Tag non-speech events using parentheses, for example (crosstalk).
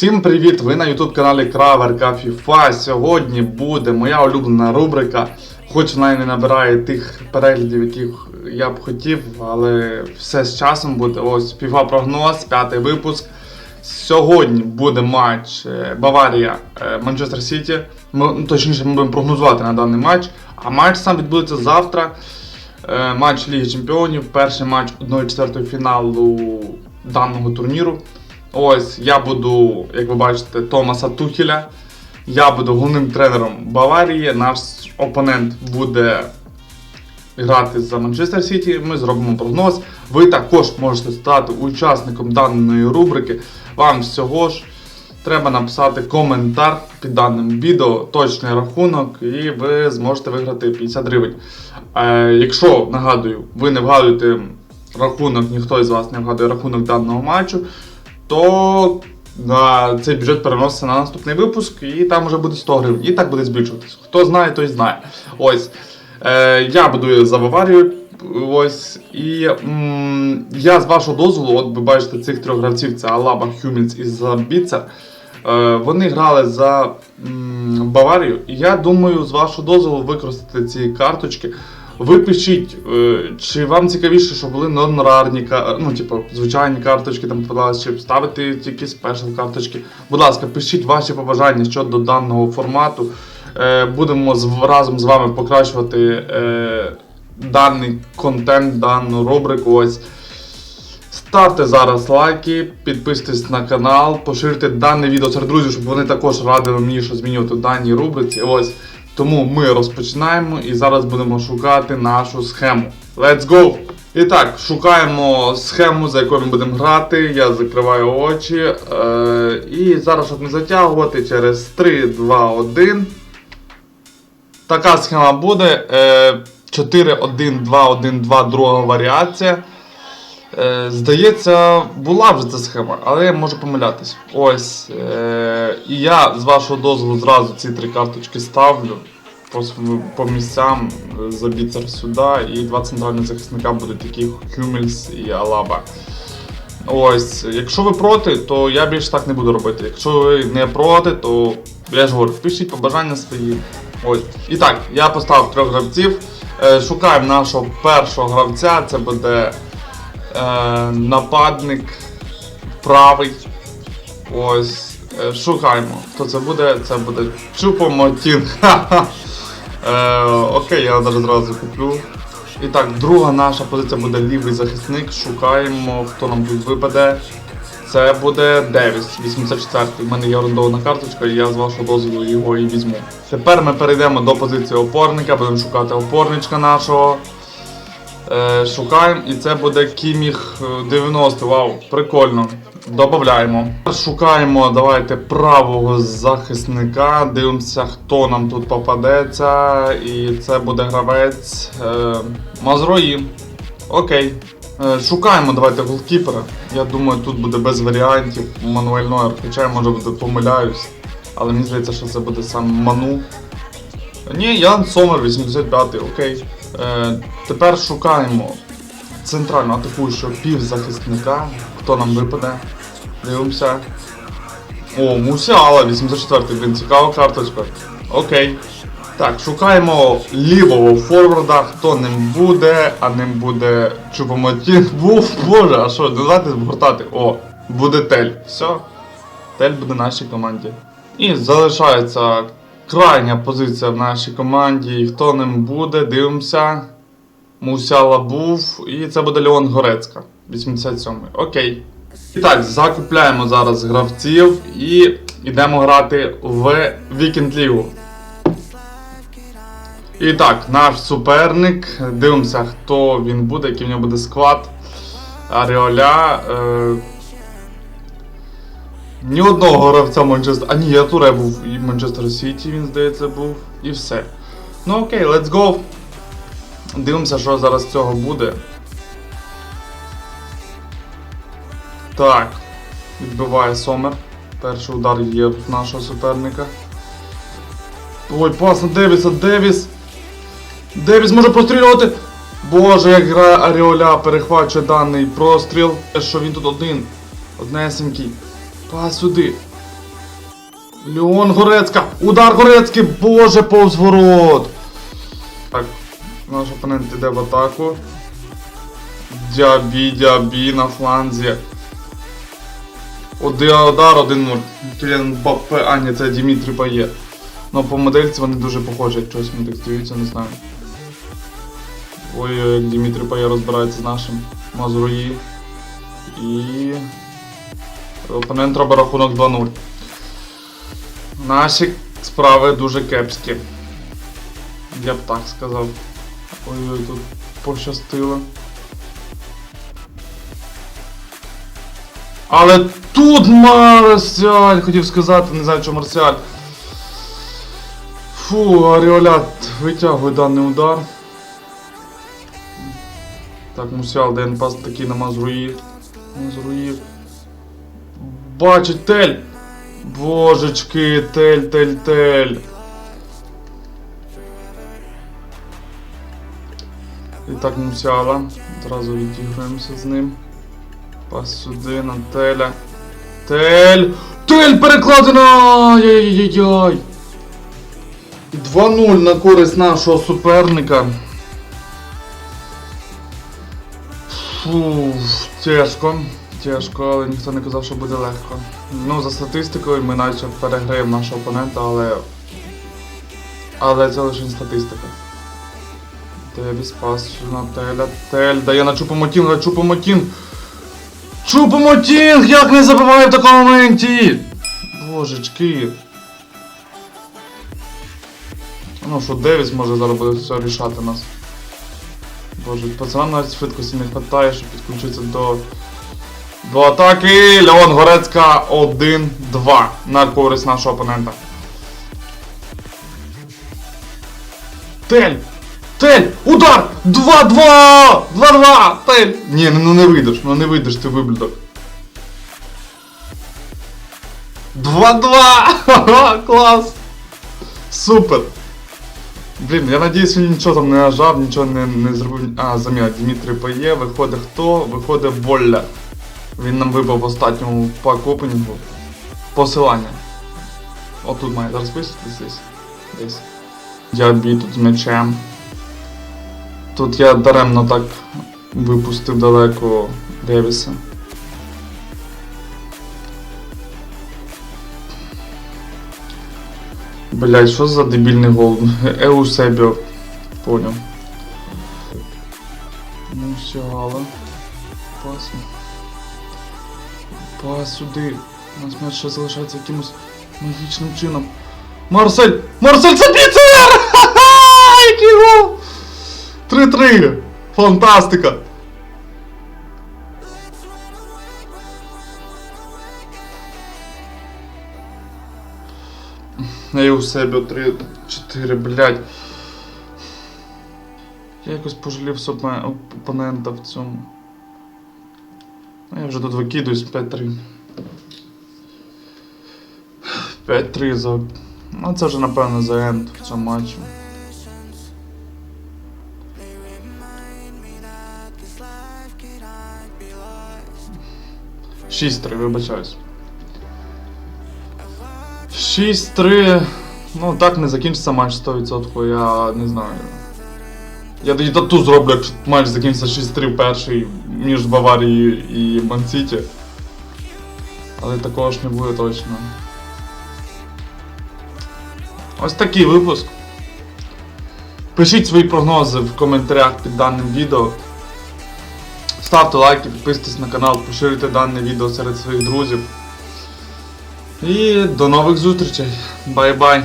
Всім привіт! Ви на YouTube каналі Краверка FIFA. Сьогодні буде моя улюблена рубрика. Хоч вона і не набирає тих переглядів, яких я б хотів, але все з часом буде. Ось FIFA прогноз, п'ятий випуск. Сьогодні буде матч е, Баварія е, Манчестер Сіті. Ну, точніше, ми будемо прогнозувати на даний матч. А матч сам відбудеться завтра. Е, Матч Ліги Чемпіонів, перший матч 1-4 фіналу даного турніру. Ось я буду, як ви бачите, Томаса Тухеля. Я буду головним тренером Баварії. Наш опонент буде грати за Манчестер Сіті. Ми зробимо прогноз. Ви також можете стати учасником даної рубрики. Вам всього ж треба написати коментар під даним відео, точний рахунок, і ви зможете виграти 50 гривень. Е, якщо нагадую, ви не вгадуєте рахунок, ніхто із вас не вгадує рахунок даного матчу, то на цей бюджет переноситься на наступний випуск, і там вже буде 100 гривень. І так буде збільшуватися. Хто знає, той знає. Ось. Е, я буду за Баварію. Ось. І м, я з вашого дозволу, от ви бачите цих трьох гравців: це Алаба, Хюмінс і Забіцер. Е, вони грали за м, Баварію. І я думаю, з вашого дозволу використати ці карточки. Ви пишіть, е, чи вам цікавіше, щоб були нонрарні, ка- ну, типу, звичайні карточки там попадались, чи ставити якісь спешл карточки. Будь ласка, пишіть ваші побажання щодо даного формату. Е, Будемо разом з вами покращувати е, даний контент, дану рубрику. Ось. Ставте зараз лайки, підписуйтесь на канал, поширте дане відео серед друзів, щоб вони також радили мені, що змінювати в даній рубриці. Ось. Тому ми розпочинаємо і зараз будемо шукати нашу схему. Let's go! І так, шукаємо схему, за якою ми будемо грати. Я закриваю очі. Е- і зараз, щоб не затягувати, через 3, 2, 1. Така схема буде. Е- 4, 1, 2, 1, 2, друга варіація. Е, здається, була вже ця схема, але я можу помилятись. Ось. Е, і я з вашого дозволу зразу ці три карточки ставлю по, по місцям. Е, Забіцер сюди, і два центральних захисника будуть такі Хюмельс і Алаба. Ось, якщо ви проти, то я більше так не буду робити. Якщо ви не проти, то я ж говорю, пишіть побажання свої. Ось. І так, я поставив трьох гравців. Е, шукаємо нашого першого гравця. Це буде е, нападник правий. Ось. Е, шукаємо. Хто це буде? Це буде Чупомотін. (laughs) Е, окей, я навіть зразу куплю. І так, друга наша позиція буде лівий захисник. Шукаємо, хто нам тут випаде. Це буде Девіс, 84-й. У мене є орендована карточка, і я з вашого дозволу його і візьму. Тепер ми перейдемо до позиції опорника, будемо шукати опорничка нашого. Е, шукаємо, і це буде Кіміх е, 90. Вау, прикольно. Добавляємо. Шукаємо, давайте правого захисника. Дивимося, хто нам тут попадеться. І це буде гравець е, Мазрої. Окей. Е, шукаємо, давайте голкіпера. Я думаю, тут буде без варіантів. Мануель Нойер, хоча я може буде помиляюсь. Але мені здається, що це буде сам Ману. Ні, Ян Сомер, 85-й, окей. Е, тепер шукаємо центрально атакуючого півзахисника. Хто нам випаде? Дивимося. О, Мусіала, 84-й, блін, цікава карточка. Окей. Так, шукаємо лівого форварда, хто ним буде, а ним буде Чупомотін. Був, боже, а що, давайте згортати. О, буде Тель. Все. Тель буде нашій команді. І залишається крайня позиція в нашій команді. Хто ним буде, дивимося. Мусяла був. І це буде Леон Горецька. 87-й. Окей. І так, закупляємо зараз гравців і йдемо грати в Вікенд Лігу. І так, наш суперник. Дивимося, хто він буде, який в нього буде склад. Аріоля. Е... Ні одного гравця Манчестер. А ні, я Туре був і Манчестер Сіті, він здається, був. І все. Ну окей, let's go. Дивимося, що зараз цього буде. Так. Відбиває Сомер. Перший удар є в нашого суперника. Ой, пас на Девіса, Девіс! Девіс може прострілювати! Боже, як грає Аріоля, перехвачує даний простріл. Що він тут один. Однесенький. Пас сюди. Леон Горецька! Удар Горецький! Боже, повз ворот! Так, наш опонент іде в атаку. Дябі, дябі на фланзі. Один удар, один нуль. Кіліан а ні, це Дімітрі Пає. Ну по модельці вони дуже похожі, як мені так здаються, не знаю. Ой, як Дімітрі Пає розбирається з нашим Мазруї. І. Опонент робить рахунок 2-0. Наші справи дуже кепські. Я б так сказав. Ой-ой, тут пощастило. Але тут Марсіаль, хотів сказати, не знаю, що Марсіаль. Фу, Аріолят витягує даний удар. Так, Мусіал пас такий на Мазруї. Мазруї. Бачить тель! Божечки, тель, тель, тель. І так Мусіала. Одразу відіграємося з ним. Пас сюди на теля. Тель! Тель перекладена! Ай-яй-яй-яй! 2-0 на користь нашого суперника. Фу, тяжко. Тяжко, але ніхто не казав, що буде легко. Ну, за статистикою ми наче переграємо нашого опонента, але. Але це лише статистика. Девіс пас на теля. Тель дає на Чупомотінга, Чупомотінг. Чупомотінг! Як не забиває в такому моменті! Божечки. Ну що, Девіс може зараз буде все рішати нас. Боже, пацанам навіть швидкості не вистачає, щоб підключитися до. До атаки! Леон Горецька 1-2 на користь нашого опонента. Тель! Тель! Удар! 2-2! 2-2! Тель! Ні, ну не вийдеш, ну не вийдеш ти виблюдок. 2-2! Ха-ха, Клас! Супер! Блін, я надіюсь, він нічого там не нажав, нічого не, не зробив. А, заміна Дмитрий Пає, виходить хто? Виходить Болля. Він нам вибив в останньому пак опенінгу. Посилання. Отут має зараз десь. десь. Я бій тут з м'ячем. Тут я даремно так випустив далеко Девіса. Блять, що за дебільний гол? (laughs) Еусебіо. Поняв. Ну все, гала. Пас. Пас сюди. У нас м'яч ще залишається якимось магічним чином. Марсель! Марсель Сабіцер! Ха-ха! Який гол! 3-3! Фантастика! Я у себе 3-4, блядь. Я якось пожалів опонента в цьому. Ну, я вже тут викидуюсь 5-3. 5-3 за. Ну це вже напевно за енд в цьому матчі. Шість три, вибачаюсь. 6-3. Ну так не закінчиться матч 100%, я не знаю. Я тоді тату зроблю, якщо матч закінчиться 6-3 перший між Баварією і Мансіті. Але такого ж не буде точно. Ось такий випуск. Пишіть свої прогнози в коментарях під даним відео. Ставте лайки, підписуйтесь на канал, поширюйте дане відео серед своїх друзів. І до нових зустрічей. Бай-бай.